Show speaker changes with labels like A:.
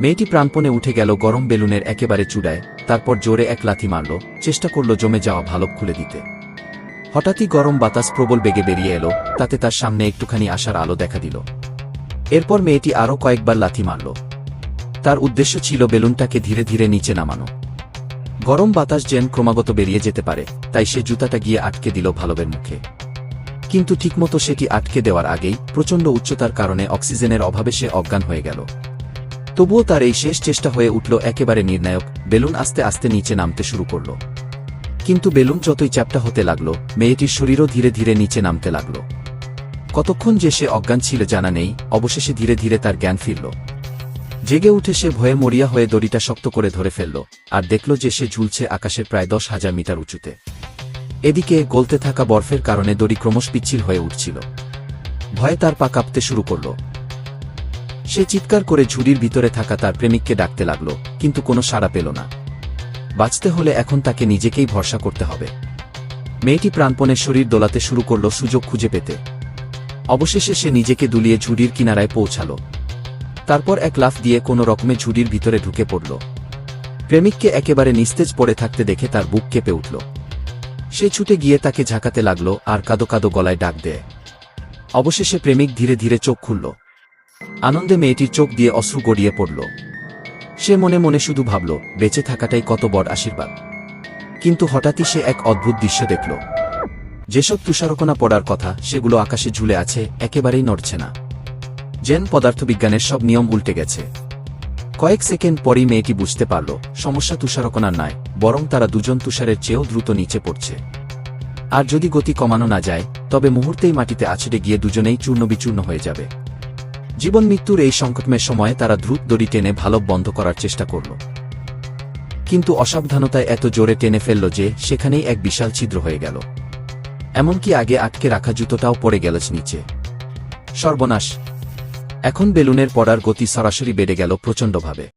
A: মেয়েটি প্রাণপণে উঠে গেল গরম বেলুনের একেবারে চূড়ায়, তারপর জোরে এক লাথি মারল, চেষ্টা করল জমে যাওয়া ভালব খুলে দিতে। হঠাৎই গরম বাতাস প্রবল বেগে বেরিয়ে এলো, তাতে তার সামনে একটুখানি আসার আলো দেখা দিল। এরপর মেয়েটি আরও কয়েকবার লাথি মারল। তার উদ্দেশ্য ছিল বেলুনটাকে ধীরে ধীরে নিচে নামানো। গরম বাতাস যেন ক্রমাগত বেরিয়ে যেতে পারে, তাই সে জুতাটা গিয়ে আটকে দিল ভালবের মুখে। কিন্তু ঠিকমতো সেটি আটকে দেওয়ার আগেই প্রচণ্ড উচ্চতার কারণে অক্সিজেনের অভাবে সে অজ্ঞান হয়ে গেল। তবুও তার এই শেষ চেষ্টা হয়ে উঠল একেবারে নির্ণায়ক, বেলুন আস্তে আস্তে নিচে নামতে শুরু করল। কিন্তু বেলুন যতই চ্যাপটা হতে লাগল, মেয়েটির শরীরও ধীরে ধীরে নিচে নামতে লাগল। কতক্ষণ যে সে অজ্ঞান ছিল জানা নেই, অবশেষে ধীরে ধীরে তার জ্ঞান ফিরল। জেগে উঠে সে ভয়ে মরিয়া হয়ে দড়িটা শক্ত করে ধরে ফেলল আর দেখল যে সে ঝুলছে আকাশের প্রায় দশ হাজার মিটার উঁচুতে। এদিকে গলতে থাকা বরফের কারণে দড়ি ক্রমশ পিচ্ছিল হয়ে উঠছিল। ভয়ে তার পা কাঁপতে শুরু করল। সে চিৎকার করে ঝুড়ির ভিতরে থাকা তার প্রেমিককে ডাকতে লাগল, কিন্তু কোনো সাড়া পেল না। বাঁচতে হলে এখন তাকে নিজেকেই ভরসা করতে হবে। মেয়েটি প্রাণপণে শরীর দোলাতে শুরু করল সুযোগ খুঁজে পেতে। অবশেষে সে নিজেকে দুলিয়ে ঝুড়ির কিনারায় পৌঁছাল। তারপর এক লাফ দিয়ে কোনো রকমে ঝুড়ির ভিতরে ঢুকে পড়ল। প্রেমিককে একেবারে নিস্তেজ পড়ে থাকতে দেখে তার বুক কেঁপে উঠল। সে ছুটে গিয়ে তাকে ঝাঁকাতে লাগল আর কাদো কাদো গলায় ডাক দেয়। অবশেষে প্রেমিক ধীরে ধীরে চোখ খুলল। আনন্দে মেয়েটির চোখ দিয়ে অশ্রু গড়িয়ে পড়ল। সে মনে মনে শুধু ভাবল, বেঁচে থাকাটাই কত বড় আশীর্বাদ। কিন্তু হঠাৎই সে এক অদ্ভুত দৃশ্য দেখল। যেসব তুষারকণা পড়ার কথা, সেগুলো আকাশে ঝুলে আছে, একেবারেই নড়ছে না। জেন পদার্থবিজ্ঞানের সব নিয়ম উল্টে গেছে। কয়েক সেকেন্ড পরই মেয়েটি বুঝতে পারল, সমস্যা তুষারকণার নয়, বরং তারা দুজন তুষারের চেয়েও দ্রুত নিচে পড়ছে। আর যদি গতি কমানো না যায়, তবে মুহূর্তেই মাটিতে আছড়ে গিয়ে দুজনেই চূর্ণবিচূর্ণ হয়ে যাবে। জীবন মৃত্যুর এই সংকটময় সময়ে তারা দ্রুত দড়ি টেনে ভালো বন্ধ করার চেষ্টা করল। কিন্তু অসাবধানতায় এত জোরে টেনে ফেলল যে সেখানেই এক বিশাল ছিদ্র হয়ে গেল। এমনকি আগে আটকে রাখা জুতোটাও পড়ে গেল নিচে। সর্বনাশ! এখন বেলুনের পড়ার গতি সরাসরি বেড়ে গেল প্রচণ্ডভাবে।